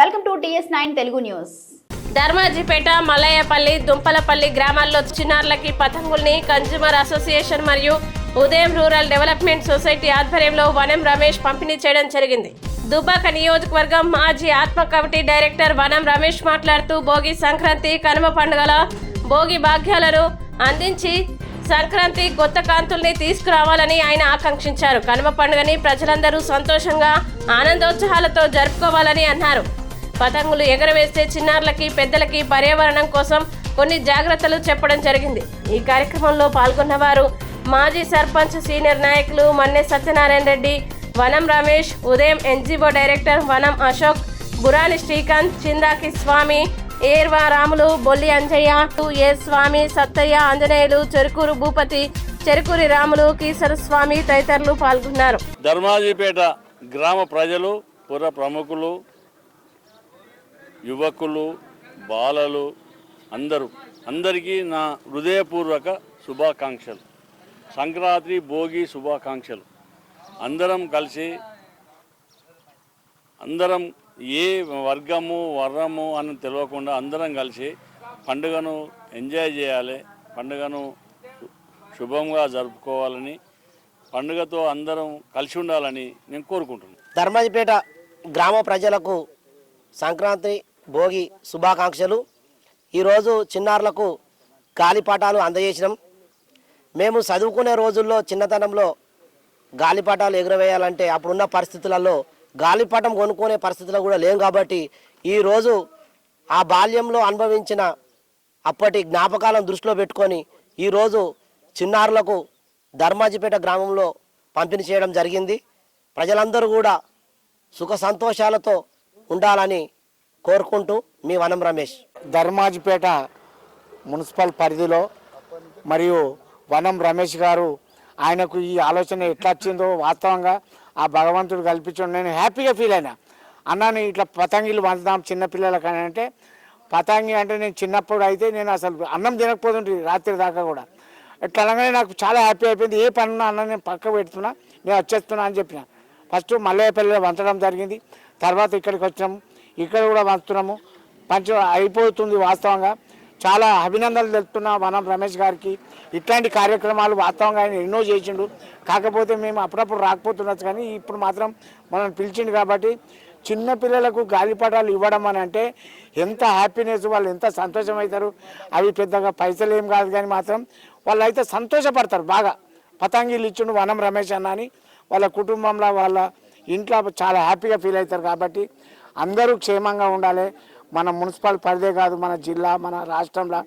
Welcome to TS nine Telugu news. Dharmajipet Malayapalli Dumpalapalli గ్రామాల్లో చిన్నారులకి పతంగుల్ని consumer association మరియు ఉదయం రూరల్ డెవలప్మెంట్ సొసైటీ ఆధ్వర్యంలో వనం రమేష్ పంపిణీ చేయడం జరిగింది. దుబ్బాక నియోజకవర్గం మాజీ ఆత్మ కమిటీ డైరెక్టర్ వనం రమేష్ మాట్లాడుతూ భోగి సంక్రాంతి కనుమ పండుగల భోగి భాగ్యాలను అందించి సంక్రాంతి కొత్త కాంతుల్ని తీసుకురావాలని ఆయన ఆకాంక్షించారు. కనుమ పండుగని ప్రజలందరూ సంతోషంగా ఆనందోత్సాహాలతో జరుపుకోవాలని అన్నారు. పతంగులు ఎగరవేస్తే చిన్నారులకి పెద్దలకి పర్యావరణం కోసం కొన్ని జాగ్రత్తలు చెప్పడం జరిగింది. ఈ కార్యక్రమంలో పాల్గొన్నవారు మాజీ సర్పంచ్ సీనియర్ నాయకులు మన్నె సత్యనారాయణ రెడ్డి వనం రమేష్ ఉదయం ఎన్జిఓ డైరెక్టర్ వనం అశోక్ బురాని శ్రీకాంత్ చిందాకి స్వామి ఏర్వా రాములు బొల్లి అంజయ్య ఏ స్వామి సత్తయ్య ఆంజనేయులు చెరుకూరు భూపతి చెరుకూరి రాములు కీసర స్వామి తదితరులు పాల్గొన్నారు. ధర్మాజీపేట గ్రామ ప్రజలు పుర ప్రముఖులు యువకులు బాలలు అందరూ. అందరికీ నా హృదయపూర్వక శుభాకాంక్షలు. సంక్రాంతి భోగి శుభాకాంక్షలు. అందరం కలిసి అందరం ఏ వర్గము వర్రము అని తెలియకుండా అందరం కలిసి పండుగను ఎంజాయ్ చేయాలి. పండుగను శుభంగా జరుపుకోవాలని పండుగతో అందరం కలిసి ఉండాలని నేను కోరుకుంటున్నాను. ధర్మాజిపేట గ్రామ ప్రజలకు సంక్రాంతి భోగి శుభాకాంక్షలు. ఈరోజు చిన్నారులకు గాలిపాటాలు అందజేసినాం. మేము చదువుకునే రోజుల్లో చిన్నతనంలో గాలిపాటాలు ఎగురవేయాలంటే అప్పుడున్న పరిస్థితులలో గాలిపటం కొనుక్కునే పరిస్థితులు కూడా లేం కాబట్టి ఈరోజు ఆ బాల్యంలో అనుభవించిన అప్పటి జ్ఞాపకాలను దృష్టిలో పెట్టుకొని ఈరోజు చిన్నారులకు ధర్మాజిపేట గ్రామంలో పంపిణీ చేయడం జరిగింది. ప్రజలందరూ కూడా సుఖ సంతోషాలతో ఉండాలని కోరుకుంటూ మీ వనం రమేష్. ధర్మాజిపేట మున్సిపల్ పరిధిలో మరియు వనం రమేష్ గారు ఆయనకు ఈ ఆలోచన ఎట్లా వచ్చిందో వాస్తవంగా ఆ భగవంతుడు కల్పించడం. నేను హ్యాపీగా ఫీల్ అయినా. అన్నాను ఇట్లా పతంగిలు వంచుదాం చిన్నపిల్లలకి అని అంటే పతంగి అంటే నేను చిన్నప్పుడు అయితే నేను అసలు అన్నం తినకపోతుంటే రాత్రి దాకా కూడా. ఇట్లా అనగానే నాకు చాలా హ్యాపీ అయిపోయింది. ఏ పని ఉన్నా అన్న నేను పక్క పెడుతున్నా నేను వచ్చేస్తున్నా అని చెప్పిన. ఫస్ట్ మల్లయ్యపల్లిలో వంచడం జరిగింది. తర్వాత ఇక్కడికి వచ్చినాం. ఇక్కడ కూడా వస్తున్నాము పంచ అయిపోతుంది వాస్తవంగా. చాలా అభినందనలు తెలుపుతున్నా వనం రమేష్ గారికి. ఇట్లాంటి కార్యక్రమాలు వాస్తవంగా ఆయన ఎన్నో చేసిండు. కాకపోతే మేము అప్పుడప్పుడు రాకపోతుండొచ్చు కానీ ఇప్పుడు మాత్రం మనం పిలిచిండు కాబట్టి చిన్న పిల్లలకు గాలిపటాలు ఇవ్వడం అని అంటే ఎంత హ్యాపీనెస్ వాళ్ళు ఎంత సంతోషం అవుతారు అవి పెద్దగా పైసలు ఏం కాదు కానీ మాత్రం వాళ్ళు అయితే సంతోషపడతారు బాగా. పతంగిలు ఇచ్చిండు వనం రమేష్ అన్న అని. వాళ్ళ కుటుంబంలో వాళ్ళ ఇంట్లో చాలా హ్యాపీగా ఫీల్ అవుతారు కాబట్టి అందరూ క్షేమంగా ఉండాలి. మన మున్సిపల్ పరిధే కాదు మన జిల్లా మన రాష్ట్రంలో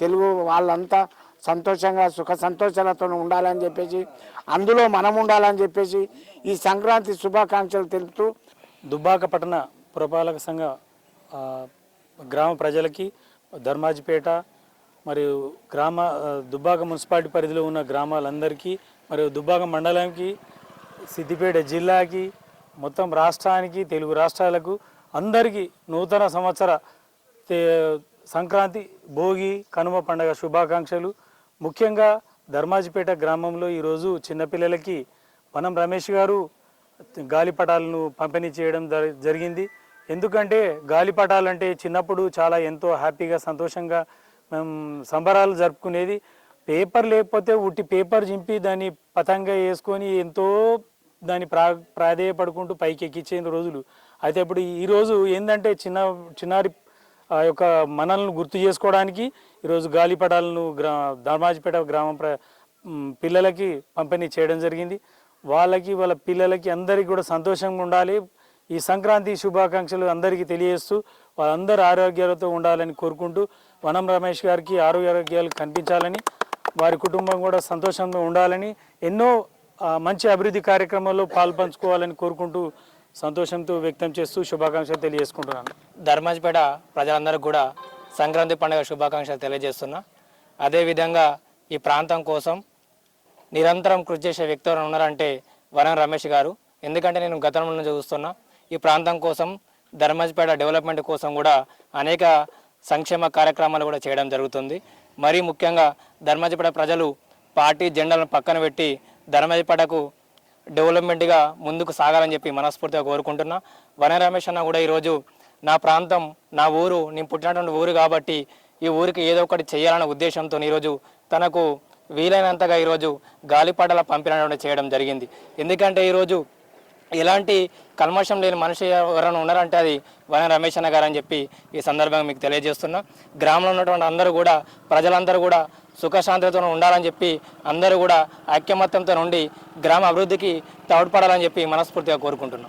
తెలుగు వాళ్ళంతా సంతోషంగా సుఖ సంతోషాలతో ఉండాలని చెప్పేసి అందులో మనం ఉండాలని చెప్పేసి ఈ సంక్రాంతి శుభాకాంక్షలు తెలుపుతూ దుబ్బాక పట్టణ పురపాలక సంఘ గ్రామ ప్రజలకి ధర్మాజిపేట మరియు గ్రామ దుబ్బాక మున్సిపాలిటీ పరిధిలో ఉన్న గ్రామాలందరికీ మరియు దుబ్బాక మండలానికి సిద్దిపేట జిల్లాకి మొత్తం రాష్ట్రానికి తెలుగు రాష్ట్రాలకు అందరికీ నూతన సంవత్సర సంక్రాంతి భోగి కనుమ పండగ శుభాకాంక్షలు. ముఖ్యంగా ధర్మాజిపేట గ్రామంలో ఈరోజు చిన్నపిల్లలకి వనం రమేష్ గారు గాలిపటాలను పంపిణీ చేయడం జరిగింది. ఎందుకంటే గాలిపటాలు అంటే చిన్నప్పుడు చాలా ఎంతో హ్యాపీగా సంతోషంగా మేము సంబరాలు జరుపుకునేది. పేపర్ లేకపోతే ఉట్టి పేపర్ చింపి దాన్ని పతంగా వేసుకొని ఎంతో దాన్ని ప్రా ప్రాధేయపడుకుంటూ పైకి ఎక్కించిన రోజులు. అయితే ఇప్పుడు ఈరోజు ఏంటంటే చిన్న చిన్నారి ఆ యొక్క మనల్ని గుర్తు చేసుకోవడానికి ఈరోజు గాలిపటాలను గ్రా ధర్మాజిపేట గ్రామం ప్ర పిల్లలకి పంపిణీ చేయడం జరిగింది. వాళ్ళకి వాళ్ళ పిల్లలకి అందరికీ కూడా సంతోషంగా ఉండాలి. ఈ సంక్రాంతి శుభాకాంక్షలు అందరికీ తెలియజేస్తూ వాళ్ళందరూ ఆరోగ్యాలతో ఉండాలని కోరుకుంటూ వనం రమేష్ గారికి ఆరోగ్యాలు కనిపించాలని వారి కుటుంబం కూడా సంతోషంగా ఉండాలని ఎన్నో మంచి అభివృద్ధి కార్యక్రమాల్లో పాల్పంచుకోవాలని కోరుకుంటూ సంతోషంతో వ్యక్తం చేస్తూ శుభాకాంక్షలు తెలియజేసుకుంటున్నాను. ధర్మాజిపేట ప్రజలందరికీ కూడా సంక్రాంతి పండుగ శుభాకాంక్షలు తెలియజేస్తున్నా. అదేవిధంగా ఈ ప్రాంతం కోసం నిరంతరం కృషి చేసే వ్యక్తి ఎవరైనా ఉన్నారంటే వరం రమేష్ గారు. ఎందుకంటే నేను గతంలో నుంచి చూస్తున్నా ఈ ప్రాంతం కోసం ధర్మాజిపేట డెవలప్మెంట్ కోసం కూడా అనేక సంక్షేమ కార్యక్రమాలు కూడా చేయడం జరుగుతుంది. మరీ ముఖ్యంగా ధర్మాజిపేట ప్రజలు పార్టీ జెండాలను పక్కన పెట్టి ధర్మాజిపేటకు డెవలప్మెంట్గా ముందుకు సాగాలని చెప్పి మనస్ఫూర్తిగా కోరుకుంటున్నా. వన రమేష్ అన్న కూడా ఈరోజు నా ప్రాంతం నా ఊరు నేను పుట్టినటువంటి ఊరు కాబట్టి ఈ ఊరికి ఏదో ఒకటి చేయాలన్న ఉద్దేశంతో ఈరోజు తనకు వీలైనంతగా ఈరోజు గాలిపటాల పంపిణీ చేయడం జరిగింది. ఎందుకంటే ఈరోజు ఎలాంటి కల్మషం లేని మనిషి ఎవరైనా ఉన్నారంటే అది వన రమేష్ అన్న గారు అని చెప్పి ఈ సందర్భంగా మీకు తెలియజేస్తున్నా. గ్రామంలో ఉన్నటువంటి అందరూ కూడా ప్రజలందరూ కూడా సుఖశాంతితో ఉండాలని చెప్పి అందరూ కూడా ఐక్యమత్యంతో ఉండి గ్రామ అభివృద్ధికి తోడ్పడాలని చెప్పి మనస్ఫూర్తిగా కోరుకుంటున్నాం.